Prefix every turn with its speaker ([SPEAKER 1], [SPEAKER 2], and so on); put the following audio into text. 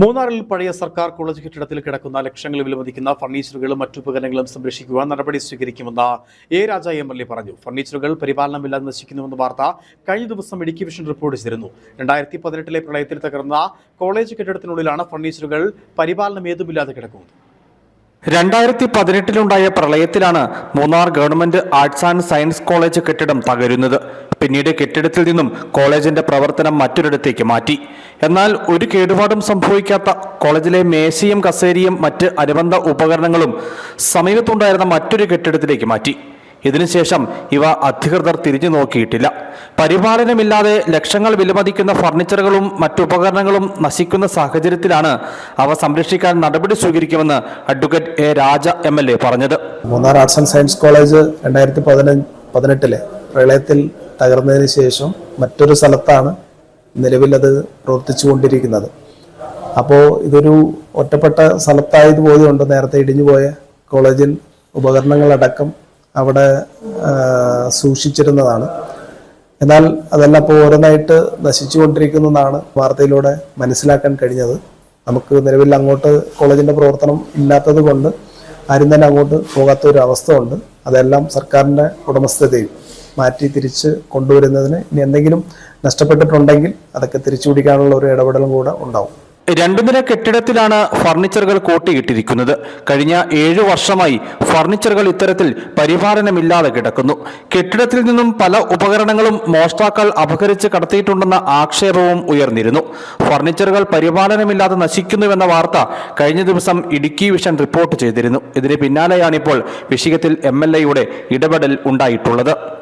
[SPEAKER 1] മൂന്നാറിൽ പഴയ സർക്കാർ കോളേജ് കെട്ടിടത്തിൽ കിടക്കുന്ന ലക്ഷങ്ങൾ വിലമതിക്കുന്ന ഫർണിച്ചറുകളും മറ്റുപകരണങ്ങളും സംരക്ഷിക്കുവാൻ നടപടി സ്വീകരിക്കുമെന്ന് A Raja M L A പറഞ്ഞു. ഫർണിച്ചറുകൾ പരിപാലനമില്ലാതെ നശിക്കുന്നുവെന്ന വാർത്ത കഴിഞ്ഞ ദിവസം ഇടുക്കി വിഷൻ റിപ്പോർട്ട് ചെയ്തിരുന്നു. രണ്ടായിരത്തി പതിനെട്ടിലെ പ്രളയത്തിൽ തകർന്ന കോളേജ് കെട്ടിടത്തിനുള്ളിലാണ് ഫർണിച്ചറുകൾ പരിപാലനം ഏതുമില്ലാതെ കിടക്കുന്നത്.
[SPEAKER 2] രണ്ടായിരത്തി പതിനെട്ടിലുണ്ടായ പ്രളയത്തിലാണ് Munnar government arts and science college കെട്ടിടം തകരുന്നത്. പിന്നീട് കെട്ടിടത്തിൽ നിന്നും കോളേജിന്റെ പ്രവർത്തനം മറ്റൊരിടത്തേക്ക് മാറ്റി. എന്നാൽ ഒരു കേടുപാടും സംഭവിക്കാത്ത കോളേജിലെ മേശയും കസേരയും മറ്റ് അനുബന്ധ ഉപകരണങ്ങളും സമീപത്തുണ്ടായിരുന്ന മറ്റൊരു കെട്ടിടത്തിലേക്ക് മാറ്റി. ഇതിനുശേഷം ഇവ അധികൃതർ തിരിഞ്ഞു നോക്കിയിട്ടില്ല. പരിപാലനമില്ലാതെ ലക്ഷങ്ങൾ വിലമതിക്കുന്ന ഫർണിച്ചറുകളും മറ്റുപകരണങ്ങളും നശിക്കുന്ന സാഹചര്യത്തിലാണ് അവ സംരക്ഷിക്കാൻ നടപടി സ്വീകരിക്കുമെന്ന് advocate A Raja M L A പറഞ്ഞത്.
[SPEAKER 3] Munnar arts and science college രണ്ടായിരത്തി പതിനെട്ടിലെ പ്രളയത്തിൽ തകർന്നതിന് ശേഷം മറ്റൊരു സ്ഥലത്താണ് നിലവിലത് പ്രവർത്തിച്ചു കൊണ്ടിരിക്കുന്നത് അപ്പോൾ ഇതൊരു ഒറ്റപ്പെട്ട സ്ഥലത്തായതുപോലെയുണ്ട് നേരത്തെ ഇടിഞ്ഞു പോയ കോളേജിൽ ഉപകരണങ്ങളടക്കം അവിടെ സൂക്ഷിച്ചിരുന്നതാണ്. എന്നാൽ അതെല്ലാം ഇപ്പോൾ ഓരോന്നായിട്ട് നശിച്ചുകൊണ്ടിരിക്കുന്നതാണ് വാർത്തയിലൂടെ മനസ്സിലാക്കാൻ കഴിഞ്ഞത്. നമുക്ക് നിലവിൽ അങ്ങോട്ട് കോളേജിന്റെ പ്രവർത്തനം ഇല്ലാത്തത് കൊണ്ട് ആരും തന്നെ അങ്ങോട്ട് പോകാത്ത ഒരു അവസ്ഥ ഉണ്ട്. അതെല്ലാം സർക്കാരിന്റെ ഉടമസ്ഥതയും മാറ്റി തിരിച്ച് കൊണ്ടുവരുന്നതിന് ഇനി എന്തെങ്കിലും നഷ്ടപ്പെട്ടിട്ടുണ്ടെങ്കിൽ അതൊക്കെ തിരിച്ചു പിടിക്കാനുള്ള ഒരു ഇടപെടലും കൂടെ ഉണ്ടാവും.
[SPEAKER 2] രണ്ടു നില കെട്ടിടത്തിലാണ് ഫർണിച്ചറുകൾ കൂട്ടിയിട്ടിരിക്കുന്നത്. കഴിഞ്ഞ ഏഴു വർഷമായി ഫർണിച്ചറുകൾ ഇത്തരത്തിൽ പരിപാലനമില്ലാതെ കിടക്കുന്നു. കെട്ടിടത്തിൽ നിന്നും പല ഉപകരണങ്ങളും മോഷ്ടാക്കൾ അപഹരിച്ച് കടത്തിയിട്ടുണ്ടെന്ന ആക്ഷേപവും ഉയർന്നിരുന്നു. ഫർണിച്ചറുകൾ പരിപാലനമില്ലാതെ നശിക്കുന്നുവെന്ന വാർത്ത കഴിഞ്ഞ ദിവസം ഇടുക്കി വിഷൻ റിപ്പോർട്ട് ചെയ്തിരുന്നു. ഇതിന് പിന്നാലെയാണിപ്പോൾ വിഷയത്തിൽ എം എൽ എയുടെ ഇടപെടൽ ഉണ്ടായിട്ടുള്ളത്.